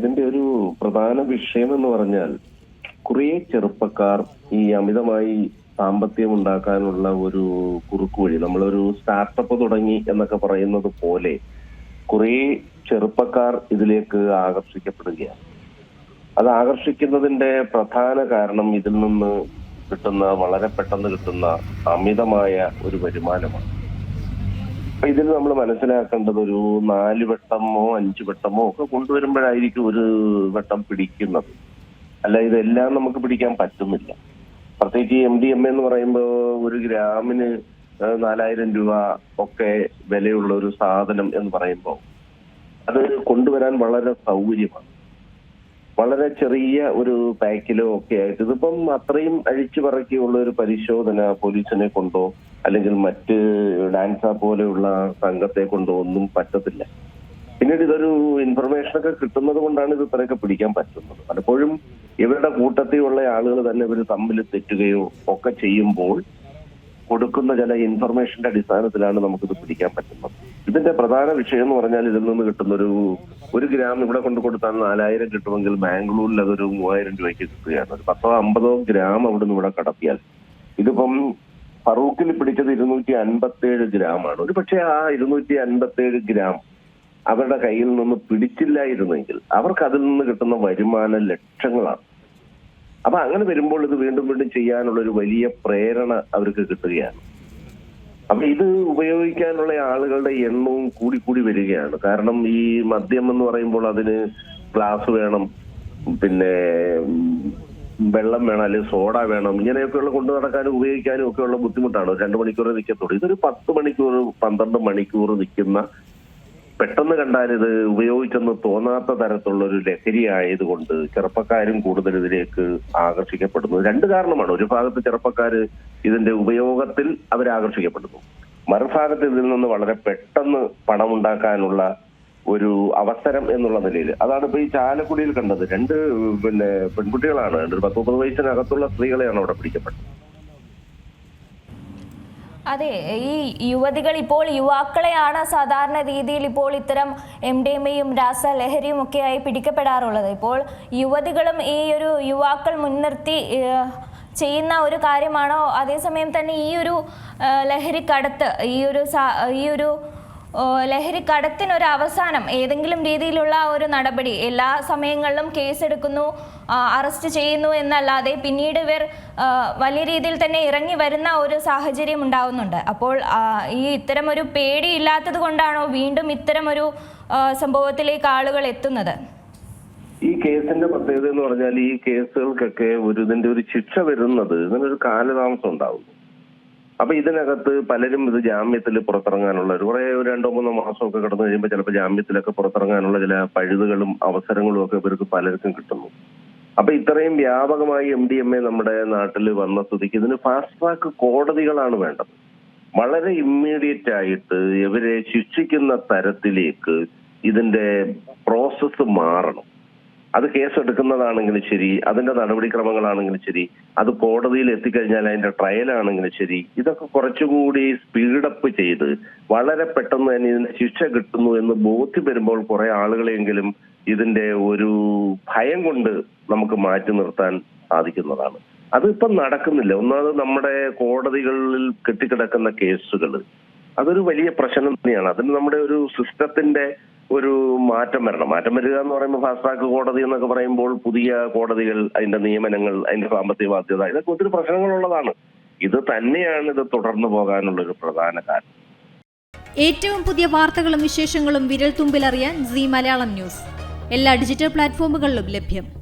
ഇതിന്റെ ഒരു പ്രധാന വിഷയം എന്ന് പറഞ്ഞാൽ കുറേ ചെറുപ്പക്കാർ ഈ അമിതമായി സാമ്പത്തികം ഉണ്ടാക്കാനുള്ള ഒരു കുറുക്കുവഴി നമ്മളൊരു സ്റ്റാർട്ടപ്പ് തുടങ്ങി എന്നൊക്കെ പറയുന്നത് പോലെ കുറേ ചെറുപ്പക്കാർ ഇതിലേക്ക് ആകർഷിക്കപ്പെടുകയാണ്. അത് ആകർഷിക്കുന്നതിന്റെ പ്രധാന കാരണം ഇതിൽ നിന്ന് കിട്ടുന്ന വളരെ പെട്ടെന്ന് കിട്ടുന്ന അമിതമായ ഒരു വരുമാനമാണ്. ഇതിൽ നമ്മൾ മനസ്സിലാക്കേണ്ടത് ഒരു നാല് വട്ടമോ അഞ്ച് വട്ടമോ ഒക്കെ കൊണ്ടുവരുമ്പോഴായിരിക്കും ഒരു വട്ടം പിടിക്കുന്നത്. അല്ല ഇതെല്ലാം നമുക്ക് പിടിക്കാൻ പറ്റുന്നില്ല. പ്രത്യേകിച്ച് എം ഡി എം എന്ന് പറയുമ്പോൾ ഒരു ഗ്രാമിന് നാലായിരം രൂപ ഒക്കെ വിലയുള്ള ഒരു സാധനം എന്ന് പറയുമ്പോൾ അത് കൊണ്ടുവരാൻ വളരെ സൗകര്യമാണ്. വളരെ ചെറിയ ഒരു പാക്കിലോ ഒക്കെ ആയിട്ട് ഇതിപ്പം അത്രയും അഴിച്ചു പറക്കിയുള്ള ഒരു പരിശോധന പോലീസിനെ കൊണ്ടോ അല്ലെങ്കിൽ മറ്റ് ഡാൻസ പോലെയുള്ള സംഘത്തെ കൊണ്ടോ ഒന്നും പറ്റത്തില്ല. പിന്നീട് ഇതൊരു ഇൻഫർമേഷൻ ഒക്കെ കിട്ടുന്നത് കൊണ്ടാണ് ഇത് ഇത്രയൊക്കെ പിടിക്കാൻ പറ്റുന്നത്. പലപ്പോഴും ഇവരുടെ കൂട്ടത്തിലുള്ള ആളുകൾ തന്നെ ഇവർ തമ്മിൽ തെറ്റുകയോ ഒക്കെ ചെയ്യുമ്പോൾ കൊടുക്കുന്ന ചില ഇൻഫർമേഷന്റെ അടിസ്ഥാനത്തിലാണ് നമുക്കിത് പിടിക്കാൻ പറ്റുന്നത്. ഇതിന്റെ പ്രധാന വിഷയം എന്ന് പറഞ്ഞാൽ ഇതിൽ നിന്ന് കിട്ടുന്ന ഒരു ഒരു ഗ്രാം ഇവിടെ കൊണ്ട് കൊടുത്താൽ നാലായിരം കിട്ടുമെങ്കിൽ ബാംഗ്ലൂരിൽ അതൊരു മൂവായിരം രൂപയ്ക്ക് കിട്ടുകയാണ്. ഒരു പത്തോ അമ്പതോ ഗ്രാം അവിടെ നിന്ന് ഇവിടെ കടത്തിയാൽ ഇതിപ്പം ഫറൂഖിൽ പിടിച്ചത് ഇരുന്നൂറ്റി അൻപത്തി ഏഴ് ഗ്രാമാണ് ഒരു പക്ഷേ ആ ഇരുന്നൂറ്റി അൻപത്തി ഏഴ് ഗ്രാം അവരുടെ കയ്യിൽ നിന്ന് പിടിച്ചില്ലായിരുന്നെങ്കിൽ അവർക്ക് അതിൽ നിന്ന് കിട്ടുന്ന വരുമാനം ലക്ഷങ്ങളാണ്. അപ്പൊ അങ്ങനെ വരുമ്പോൾ ഇത് വീണ്ടും വീണ്ടും ചെയ്യാനുള്ള ഒരു വലിയ പ്രേരണ അവർക്ക് കിട്ടുകയാണ്. അപ്പൊ ഇത് ഉപയോഗിക്കാനുള്ള ആളുകളുടെ എണ്ണവും കൂടി കൂടി വരികയാണ്. കാരണം ഈ മദ്യം എന്ന് പറയുമ്പോൾ അതിന് ഗ്ലാസ് വേണം പിന്നെ വെള്ളം വേണം അല്ലെങ്കിൽ സോഡ വേണം ഇങ്ങനെയൊക്കെയുള്ള കൊണ്ടു നടക്കാനും ഉപയോഗിക്കാനും ഒക്കെയുള്ള ബുദ്ധിമുട്ടാണ്. രണ്ടു മണിക്കൂർ നിൽക്കത്തുള്ളൂ ഇതൊരു പത്ത് മണിക്കൂർ പന്ത്രണ്ട് മണിക്കൂർ നിൽക്കുന്ന പെട്ടെന്ന് കണ്ടാൽ ഇത് ഉപയോഗിച്ചെന്ന് തോന്നാത്ത തരത്തിലുള്ള ഒരു ലഹരി ആയതുകൊണ്ട് ചെറുപ്പക്കാരും കൂടുതൽ ഇതിലേക്ക് ആകർഷിക്കപ്പെടുന്നു. രണ്ട് കാരണമാണ്. ഒരു ഭാഗത്ത് ചെറുപ്പക്കാർ ഇതിന്റെ ഉപയോഗത്തിൽ അവർ ആകർഷിക്കപ്പെടുന്നു മറുഭാഗത്ത് ഇതിൽ നിന്ന് വളരെ പെട്ടെന്ന് പണമുണ്ടാക്കാനുള്ള ഒരു അവസരം എന്നുള്ള നിലയിൽ. അതാണ് ഇപ്പൊ ഈ ചാലക്കുടിയിൽ കണ്ടത്. രണ്ട് പിന്നെ പെൺകുട്ടികളാണ്. ഒരു പത്ത് മുപ്പത് വയസ്സിനകത്തുള്ള സ്ത്രീകളെയാണ് അവിടെ പിടിക്കപ്പെട്ടത്. അതെ ഈ യുവതികൾ ഇപ്പോൾ യുവാക്കളെയാണ് സാധാരണ രീതിയിൽ ഇപ്പോൾ ഇത്തരം എം ഡി എം എയും രാസലഹരിയും ഒക്കെയായി പിടിക്കപ്പെടാറുള്ളത്. ഇപ്പോൾ യുവതികളും ഈ ഒരു യുവാക്കൾ മുൻനിർത്തി ചെയ്യുന്ന ഒരു കാര്യമാണോ? അതേസമയം തന്നെ ഈ ഒരു ലഹരിക്കടത്ത് ഈ ഒരു ഈ ഒരു ഓ, ലഹരിക്കടത്തിനൊരു അവസാനം ഏതെങ്കിലും രീതിയിലുള്ള ഒരു നടപടി എല്ലാ സമയങ്ങളിലും കേസെടുക്കുന്നു അറസ്റ്റ് ചെയ്യുന്നു എന്നല്ലാതെ പിന്നീട് ഇവർ വലിയ രീതിയിൽ തന്നെ ഇറങ്ങി വരുന്ന ഒരു സാഹചര്യം ഉണ്ടാവുന്നുണ്ട്. അപ്പോൾ ഈ ഇത്തരം ഒരു പേടിയില്ലാത്തത് കൊണ്ടാണോ വീണ്ടും ഇത്തരം ഒരു സംഭവത്തിലേക്ക് ആളുകൾ എത്തുന്നത്? ഈ കേസിന്റെ പ്രത്യേകത എന്ന് പറഞ്ഞാൽ ഈ കേസുകൾക്കൊക്കെ ഒരു ഇതിന്റെ ഒരു ശിക്ഷ വരുന്നത് ഇതിനൊരു കാലതാമസം ഉണ്ടാവും അപ്പൊ ഇതിനകത്ത് പലരും ഇത് ജാമ്യത്തിൽ പുറത്തിറങ്ങാനുള്ള ഒരു കുറെ ഒരു രണ്ടോ മൂന്നോ മാസമൊക്കെ കടന്നു കഴിയുമ്പോൾ ചിലപ്പോൾ ജാമ്യത്തിലൊക്കെ പുറത്തിറങ്ങാനുള്ള ചില പഴുതുകളും അവസരങ്ങളും ഒക്കെ ഇവർക്ക് പലർക്കും കിട്ടുന്നു. അപ്പൊ ഇത്രയും വ്യാപകമായി എം ഡി എം എ നമ്മുടെ നാട്ടിൽ വന്ന സ്ഥിതിക്ക് ഇതിന് ഫാസ്റ്റ് ട്രാക്ക് കോടതികളാണ് വേണ്ടത്. വളരെ ഇമ്മീഡിയറ്റ് ആയിട്ട് ഇവരെ ശിക്ഷിക്കുന്ന തരത്തിലേക്ക് ഇതിന്റെ പ്രോസസ്സ് മാറണം. അത് കേസ് എടുക്കുന്നതാണെങ്കിലും ശരി അതിന്റെ നടപടിക്രമങ്ങളാണെങ്കിലും ശരി അത് കോടതിയിൽ എത്തിക്കഴിഞ്ഞാൽ അതിന്റെ ട്രയൽ ആണെങ്കിലും ശരി ഇതൊക്കെ കുറച്ചുകൂടി സ്പീഡപ്പ് ചെയ്ത് വളരെ പെട്ടെന്ന് തന്നെ ഇതിന് ശിക്ഷ കിട്ടുന്നു എന്ന് ബോധ്യം വരുമ്പോൾ കുറെ ആളുകളെങ്കിലും ഇതിന്റെ ഒരു ഭയം കൊണ്ട് നമുക്ക് മാറ്റി നിർത്താൻ സാധിക്കുന്നതാണ്. അതിപ്പം നടക്കുന്നില്ല. ഒന്നാമത് നമ്മുടെ കോടതികളിൽ കെട്ടിക്കിടക്കുന്ന കേസുകൾ അതൊരു വലിയ പ്രശ്നം തന്നെയാണ്. അതിന് നമ്മുടെ ഒരു സിസ്റ്റത്തിന്റെ ഒരു മാറ്റം വരണം. മാറ്റം വരിക എന്ന് പറയുമ്പോൾ ഫാസ്റ്റ് ട്രാക്ക് കോടതി എന്നൊക്കെ പറയുമ്പോൾ പുതിയ കോടതികൾ അതിന്റെ നിയമനങ്ങൾ അതിന്റെ സാമ്പത്തിക ബാധ്യത ഇതൊക്കെ ഒത്തിരി പ്രശ്നങ്ങളുള്ളതാണ്. ഇത് തന്നെയാണ് ഇത് തുടർന്നു പോകാനുള്ള ഒരു പ്രധാന കാരണം. ഏറ്റവും പുതിയ വാർത്തകളും വിശേഷങ്ങളും വിരൽ തുമ്പിലറിയാൻ സി മലയാളം ന്യൂസ്. എല്ലാ ഡിജിറ്റൽ പ്ലാറ്റ്ഫോമുകളിലും ലഭ്യം.